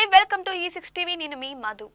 నమస్తే welcome to ఈ six TV నేను మీ మధు.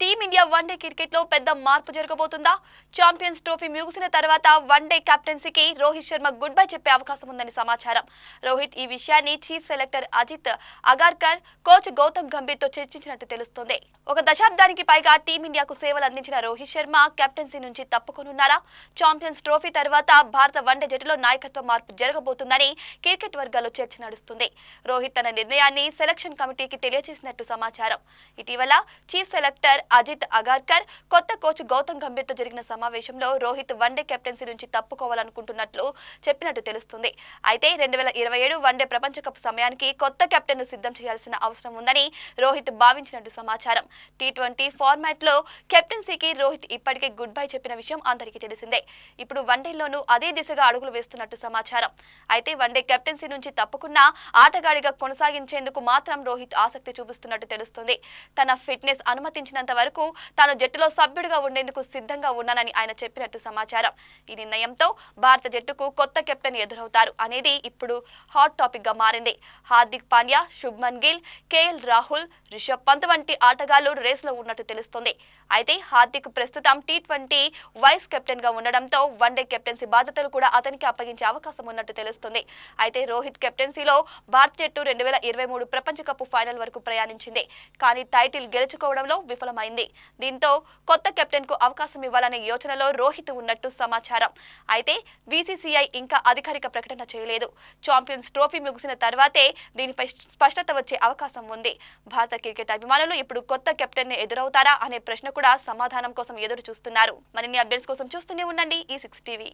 టీమిండియా వన్డే క్రికెట్లో పెద్ద మార్పు జరగబోతుందా? ఛాంపియన్స్ ట్రోఫీ ముగిసిన తర్వాత వన్డే కెప్టెన్సీకి రోహిత్ శర్మ గుడ్ బై చెప్పే అవకాశం ఉందని సమాచారం. రోహిత్ ఈ విషయాన్ని chief selector Ajit Agarkar coach Gautam గంభీర్తో చర్చించినట్టు తెలుస్తోంది. ఒక దశాబ్దానికి పైగా టీమిండియాకు సేవలు అందించిన రోహిత్ శర్మ కెప్టెన్సీ నుంచి తప్పుకొనున్నారా? ఛాంపియన్స్ ట్రోఫీ తర్వాత భారత వన్డే జట్టులో నాయకత్వ మార్పు జరగబోతుందని క్రికెట్ వర్గాల్లో చర్చ నడుస్తుంది. రోహిత్ తన నిర్ణయాన్ని సెలక్షన్ కమిటీకి తెలియజేసినట్టు సమాచారం. ఇటీవల చీఫ్ సెలెక్టర్ అజిత్ అగార్కర్ కొత్త కోచ్ గౌతమ్ గంభీర్తో జరిగిన సమావేశంలో రోహిత్ వన్డే కెప్టెన్సీ నుంచి తప్పుకోవాలనుకుంటున్నట్లు చెప్పినట్టు తెలుస్తుంది. అయితే రెండు వేల ఇరవై ఏడు వన్డే ప్రపంచ కప్ సమయానికి కొత్త కెప్టెన్ను సిద్ధం చేయాల్సిన అవసరం ఉందని రోహిత్ భావించినట్టు సమాచారం. టీ ట్వంటీ ఫార్మాట్లో కెప్టెన్సీకి రోహిత్ ఇప్పటికే గుడ్ బై చెప్పిన విషయం అందరికీ తెలిసిందే. ఇప్పుడు వన్డేలోనూ అదే దిశగా అడుగులు వేస్తున్నట్టు సమాచారం. అయితే వన్డే కెప్టెన్సీ నుంచి తప్పుకున్న ఆటగాడిగా కొనసాగించేందుకు మాత్రం రోహిత్ ఆసక్తి చూపిస్తున్నట్టు తెలుస్తుంది. తన ఫిట్నెస్ అనుమతించినంత వరకు తాను జట్టులో సభ్యుడిగా ఉండేందుకు సిద్ధంగా ఉన్నానని ఆయన చెప్పినట్టు సమాచారం. ఈ నిర్ణయంతో భారత జట్టుకు కొత్త కెప్టెన్ ఎదురవుతారు అనేది ఇప్పుడు హాట్ టాపిక్గా మారింది. హార్దిక్ పాండ్యా శుభ్మన్ గిల్ కేఎల్ రాహుల్ రిషబ్ పంత్ వంటి ఆటగాళ్ళు రేసులో ఉన్నట్టు తెలుస్తుంది. అయితే హార్దిక్ ప్రస్తుతం టీ ట్వంటీ వైస్ కెప్టెన్గా ఉండడంతో వన్డే కెప్టెన్సీ బాధ్యతలు కూడా అతనికి అప్పగించే అవకాశం ఉన్నట్టు తెలుస్తుంది. అయితే రోహిత్ కెప్టెన్సీలో భారత జట్టు రెండు వేల ఇరవై మూడు ప్రపంచ కప్ ఫైనల్ వరకు ప్రయాణించింది. కానీ టైటిల్ గెలుచుకోవడంలో విఫలమైంది. దీంతో కొత్త కెప్టెన్కు అవకాశం ఇవ్వాలనే యోచనలో రోహిత్ ఉన్నట్టు సమాచారం. అయితే బీసీసీఐ ఇంకా అధికారిక ప్రకటన చేయలేదు. ఛాంపియన్స్ ట్రోఫీ ముగిసిన తర్వాతే దీనిపై స్పష్టత వచ్చే అవకాశం ఉంది. భారత క్రికెట్ అభిమానులు ఇప్పుడు కొత్త కెప్టెన్ని ఎదురవుతారా అనే ప్రశ్న కూడా సమాధానం కోసం ఎదురు చూస్తున్నారు మరిన్ని అప్డేట్స్ కోసం చూస్తూనే ఉండండి ఈ సిక్స్ టీవీ.